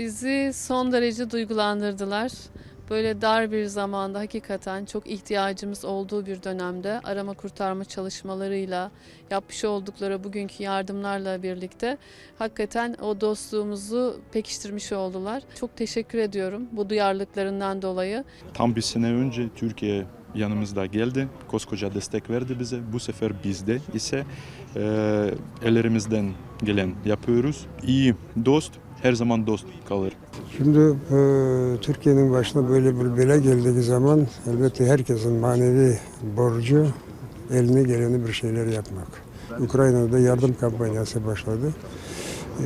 Bizi son derece duygulandırdılar. Böyle dar bir zamanda hakikaten çok ihtiyacımız olduğu bir dönemde arama kurtarma çalışmalarıyla yapmış oldukları bugünkü yardımlarla birlikte hakikaten o dostluğumuzu pekiştirmiş oldular. Çok teşekkür ediyorum bu duyarlılıklarından dolayı. Tam bir sene önce Türkiye yanımızda geldi. Koskoca destek verdi bize. Bu sefer bizde ise e, ellerimizden gelen yapıyoruz. İyi dost her zaman dost kalır. Şimdi e, Türkiye'nin başına böyle bir bela geldiği zaman elbette herkesin manevi borcu eline geleni bir şeyler yapmak. Ukrayna'da yardım kampanyası başladı.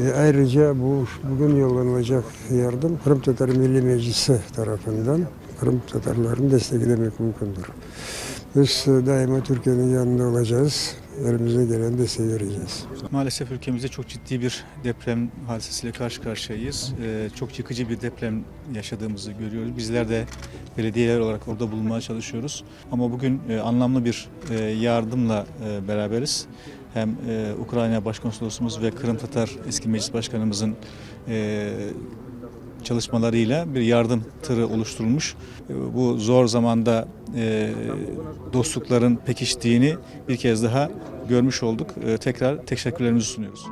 E, ayrıca bu bugün yollanılacak yardım Kırım Tatar Milli Meclisi tarafından Kırım Tatarlarını desteklemek mümkündür. Biz daima Türkiye'nin yanında olacağız. Elimize gelen desteği vereceğiz. Maalesef ülkemizde çok ciddi bir deprem hadisesiyle karşı karşıyayız. Ee, çok yıkıcı bir deprem yaşadığımızı görüyoruz. Bizler de belediyeler olarak orada bulunmaya çalışıyoruz. Ama bugün e, anlamlı bir e, yardımla e, beraberiz. Hem e, Ukrayna Başkonsolosumuz ve Kırım Tatar eski meclis başkanımızın e, çalışmalarıyla bir yardım tırı oluşturulmuş. E, Bu zor zamanda e, dostlukların pekiştiğini bir kez daha görmüş olduk. E, Tekrar teşekkürlerimizi sunuyoruz.